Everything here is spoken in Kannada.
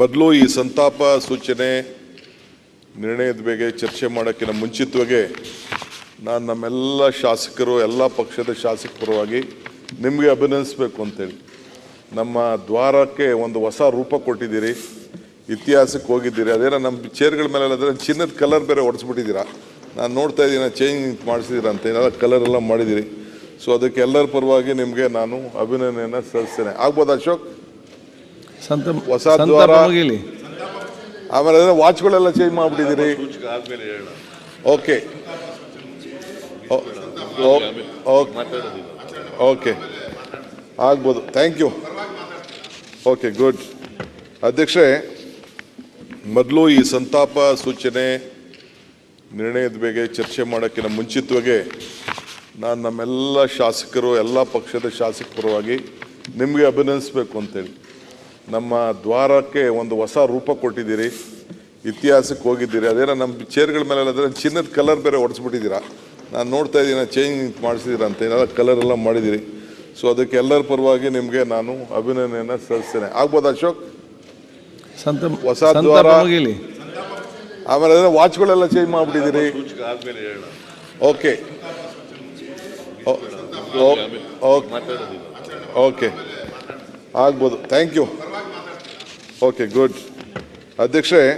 ಮೊದಲು ಈ ಸಂತಾಪ ಸೂಚನೆ ನಿರ್ಣಯದ ಬಗ್ಗೆ ಚರ್ಚೆ ಮಾಡೋಕ್ಕಿಂತ ಮುಂಚಿತವಾಗಿ ನಾನು ನಮ್ಮೆಲ್ಲ ಶಾಸಕರು, ಎಲ್ಲ ಪಕ್ಷದ ಶಾಸಕ ಪರವಾಗಿ ನಿಮಗೆ ಅಭಿನಂದಿಸಬೇಕು ಅಂತೇಳಿ. ನಮ್ಮ ದ್ವಾರಕ್ಕೆ ಒಂದು ಹೊಸ ರೂಪ ಕೊಟ್ಟಿದ್ದೀರಿ, ಇತಿಹಾಸಕ್ಕೆ ಹೋಗಿದ್ದೀರಿ. ಅದೇನೋ ನಮ್ಮ ಚೇರ್ಗಳ ಮೇಲೆ ಅದರ ಚಿನ್ನದ ಕಲರ್ ಬೇರೆ ಹೊಡೆಸ್ಬಿಟ್ಟಿದ್ದೀರಾ ನಾನು ನೋಡ್ತಾ ಇದ್ದೀನಿ ಚೇಂಜ್ ಮಾಡಿಸಿದ್ದೀರಾ ಅಂತ. ಏನಾರ ಕಲರ್ ಎಲ್ಲ ಮಾಡಿದ್ದೀರಿ. ಸೊ ಅದಕ್ಕೆ ಎಲ್ಲರ ಪರವಾಗಿ ನಿಮಗೆ ನಾನು ಅಭಿನಂದನೆಯನ್ನು ಸಲ್ಲಿಸ್ತೇನೆ. ಆಗ್ಬೋದು ಅಶೋಕ್? ಸಂತ ಹೊಸ ದ್ವಾರ. ಆಮೇಲೆ ಅದನ್ನ ವಾಚ್ಗಳೆಲ್ಲ ಚೇಂಜ್ ಮಾಡಿಬಿಟ್ಟಿದ್ದೀರಿ. ಓಕೆ ಓಕೆ ಆಗ್ಬೋದು. ಥ್ಯಾಂಕ್ ಯು ಓಕೆ ಗುಡ್ ಅಧ್ಯಕ್ಷೆ ಮೊದಲು ಈ ಸಂತಾಪ ಸೂಚನೆ ನಿರ್ಣಯದ ಬಗ್ಗೆ ಚರ್ಚೆ ಮಾಡೋಕ್ಕಿಂತ ಮುಂಚಿತವಾಗಿ ನಾನು ನಮ್ಮೆಲ್ಲ ಶಾಸಕರು ಎಲ್ಲ ಪಕ್ಷದ ಶಾಸಕ ಪರವಾಗಿ ನಿಮಗೆ ಅಭಿನಂದಿಸಬೇಕು ಅಂತೇಳಿ. ನಮ್ಮ ದ್ವಾರಕ್ಕೆ ಒಂದು ಹೊಸ ರೂಪ ಕೊಟ್ಟಿದ್ದೀರಿ ಇತಿಹಾಸಕ್ಕೆ ಹೋಗಿದ್ದೀರಿ. ಅದೇನೋ ನಮ್ಮ ಚೇರ್ಗಳ ಮೇಲೆ ಅದರ ಚಿನ್ನದ ಕಲರ್ ಬೇರೆ ಹೊಡೆಸ್ಬಿಟ್ಟಿದ್ದೀರಾ ನಾನು ನೋಡ್ತಾ ಇದ್ದೀನಿ ಚೇಂಜ್ ಮಾಡಿಸಿದ್ದೀರಾ ಅಂತ. ಏನಾದ್ರು ಕಲರ್ ಎಲ್ಲ ಮಾಡಿದ್ದೀರಿ. ಸೊ ಅದಕ್ಕೆ ಎಲ್ಲರ ಪರವಾಗಿ ನಿಮಗೆ ನಾನು ಅಭಿನಂದನೆಯನ್ನು ಸಲ್ಲಿಸ್ತೇನೆ. ಆಗ್ಬೋದು ಅಶೋಕ್? ಸಂತ ಹೊಸ ದ್ವಾರ. ಆಮೇಲೆ ಅದರ ವಾಚ್ಗಳೆಲ್ಲ ಚೇಂಜ್ ಮಾಡಿಬಿಟ್ಟಿದ್ದೀರಿ. Okay okay. ಆಗ್ಬೋದು. ಥ್ಯಾಂಕ್ ಯು ಓಕೆ ಗುಡ್ ಅಧ್ಯಕ್ಷರೇ